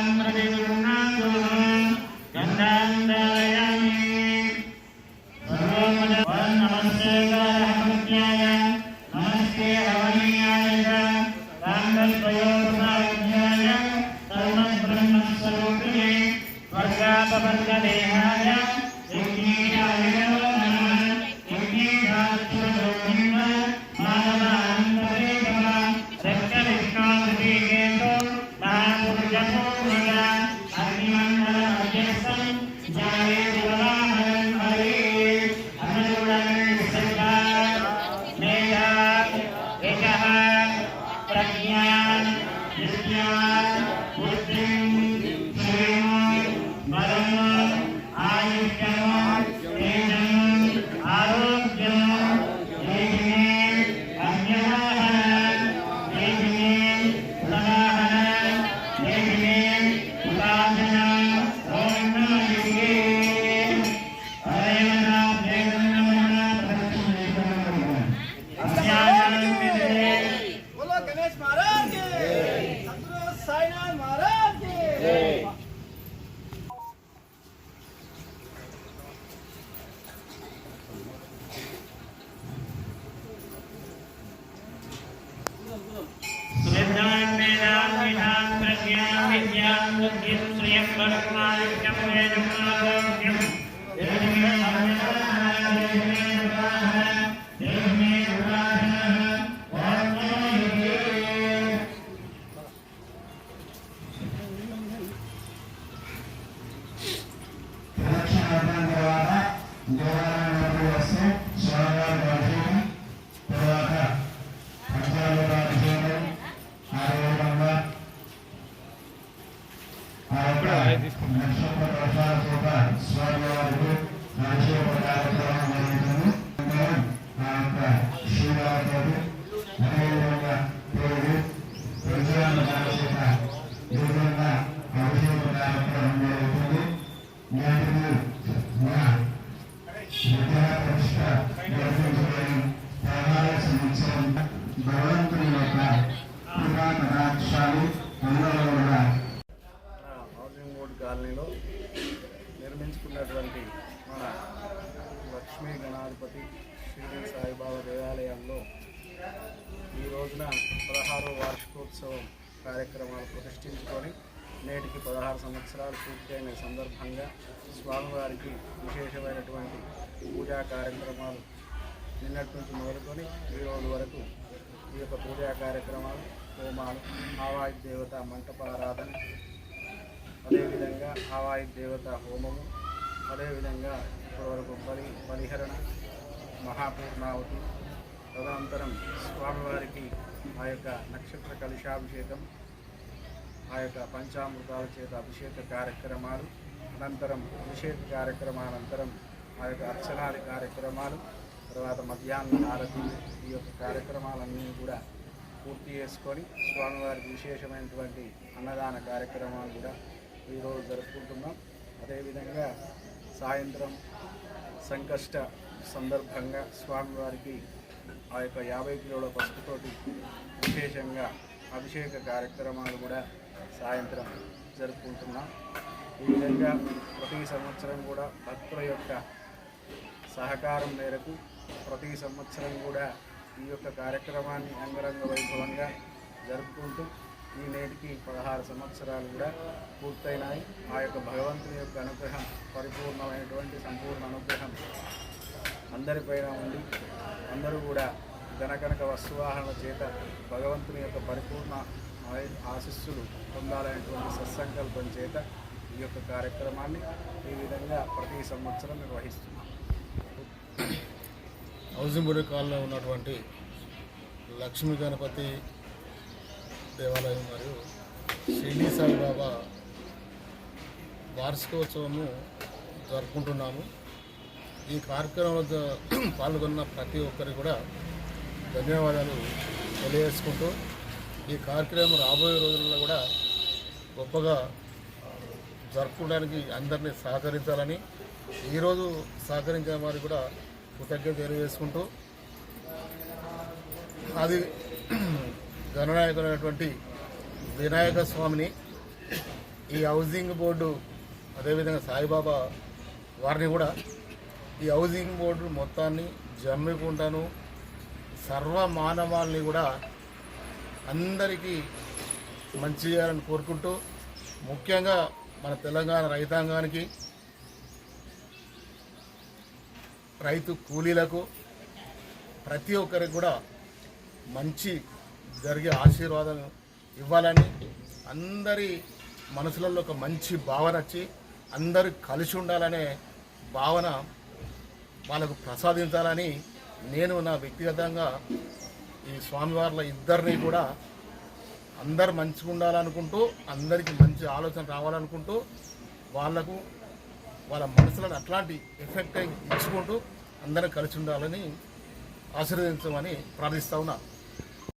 గంధాందాయామి प्रज्ञान निष्ठान बुद्धिं ప్రదక్షిణార్థం తర్వాత దేవాలయంలోకి వస్తే స్వామివారి దర్శనం తర్వాత పంచామృతాలు చేయడం అదేవిధంగా ఆ యొక్క నక్షత్ర దర్శనాల చేత స్వామివారికి అభిషేక కార్యక్రమం జరుగుతుంది అనంతరం ఆ యొక్క శివరాత్రి అదేవిధంగా పేరు ప్రజాన్న చేత ఈ విధంగా అభిషేక కార్యక్రమం జరుగుతుంది నేటికి మన విద్యా ప్రతిష్ట జరిపించబడిన పదహారు సంవత్సరం భగవంతుని యొక్క కృపా కటాక్షాలు అందరూ కూడా హౌసింగ్ బోర్డు కాలనీలో నిర్మించుకున్నటువంటి మన లక్ష్మీ గణాధిపతి షిరిడి సాయిబాబా దేవాలయంలో ఈ రోజున పదహారో వార్షికోత్సవం కార్యక్రమాలు ప్రతిష్ఠించుకొని నేటికి పదహారు సంవత్సరాలు పూర్తయిన సందర్భంగా స్వామివారికి విశేషమైనటువంటి పూజా కార్యక్రమాలు నిన్నటి నుంచి మొదలుకొని ఈ రోజు వరకు ఈ యొక్క పూజా కార్యక్రమాలు హోమాలు ఆవాయి దేవత మంటపారాధన అదేవిధంగా ఆవాయి దేవత హోమము అదేవిధంగా ఇప్పటివరకు బలి బలిహరణ మహాపూర్ణావతి తదనంతరం స్వామివారికి ఆ యొక్క నక్షత్ర కలుషాభిషేకం ఆ యొక్క పంచామృతాల చేత అభిషేక కార్యక్రమాలు అనంతరం అభిషేక కార్యక్రమానంతరం ఆ యొక్క అర్చనాది కార్యక్రమాలు తర్వాత మధ్యాహ్నం ఆరతి ఈ యొక్క కార్యక్రమాలన్నీ కూడా పూర్తి చేసుకొని స్వామివారికి విశేషమైనటువంటి అన్నదాన కార్యక్రమాలు కూడా ఈరోజు జరుపుకుంటున్నాం. అదేవిధంగా సాయంత్రం సంకష్ట సందర్భంగా స్వామివారికి ఆ యొక్క యాభై కిలోల పసుపుతోటి విశేషంగా అభిషేక కార్యక్రమాలు కూడా సాయంత్రం జరుపుకుంటున్నాం. ఈ విధంగా ప్రతి సంవత్సరం కూడా భక్తుల యొక్క సహకారం మేరకు ప్రతి సంవత్సరం కూడా ఈ యొక్క కార్యక్రమాన్ని అంగరంగ వైభవంగా జరుపుకుంటూ ఈ నేటికి పదహారు సంవత్సరాలు కూడా పూర్తయినాయి. ఆ యొక్క భగవంతుని యొక్క అనుగ్రహం పరిపూర్ణమైనటువంటి సంపూర్ణ అనుగ్రహం అందరిపైన ఉండి అందరూ కూడా ధనకనక వస్తువాహనల చేత భగవంతుని యొక్క పరిపూర్ణ ఆయ- పొందాలనేటువంటి సత్సంకల్పం చేత ఈ యొక్క కార్యక్రమాన్ని ఈ విధంగా ప్రతి సంవత్సరం నిర్వహిస్తున్నాం. హౌసింగ్ బోర్డు ఉన్నటువంటి లక్ష్మీ గణపతి దేవాలయం మరియు షిరిడి సాయిబాబా వార్షికోత్సవము జరుపుకుంటున్నాము. ఈ కార్యక్రమంలో పాల్గొన్న ప్రతి ఒక్కరికి కూడా ధన్యవాదాలు తెలియజేసుకుంటూ ఈ కార్యక్రమం రాబోయే రోజుల్లో కూడా గొప్పగా జరుపుకోవడానికి అందరినీ సహకరించాలని ఈరోజు సహకరించిన వారికి కూడా కృతజ్ఞత తెలియజేసుకుంటూ అది గణనాయకుడైనటువంటి వినాయక స్వామిని ఈ హౌసింగ్ బోర్డు అదేవిధంగా సాయిబాబా వారిని కూడా ఈ హౌసింగ్ బోర్డు మొత్తాన్ని జమ్మికుంటాను సర్వ మానవాల్ని కూడా అందరికీ మంచి చేయాలని కోరుకుంటూ ముఖ్యంగా మన తెలంగాణ రైతాంగానికి రైతు కూలీలకు ప్రతి ఒక్కరికి కూడా మంచి జరిగే ఆశీర్వాదం ఇవ్వాలని అందరి మనసులలో ఒక మంచి భావన వచ్చి అందరూ కలిసి ఉండాలనే భావన వాళ్ళకు ప్రసాదించాలని నేను నా వ్యక్తిగతంగా ఈ స్వామివార్ల ఇద్దరిని కూడా అందరు మంచిగా ఉండాలనుకుంటూ అందరికీ మంచి ఆలోచన రావాలనుకుంటూ వాళ్ళకు వాళ్ళ మనసులను అట్లాంటి ఎఫెక్ట్ ఇచ్చుకుంటూ అందరం కలిసి ఉండాలని ఆశీర్వదించమని ప్రార్థిస్తా ఉన్నా.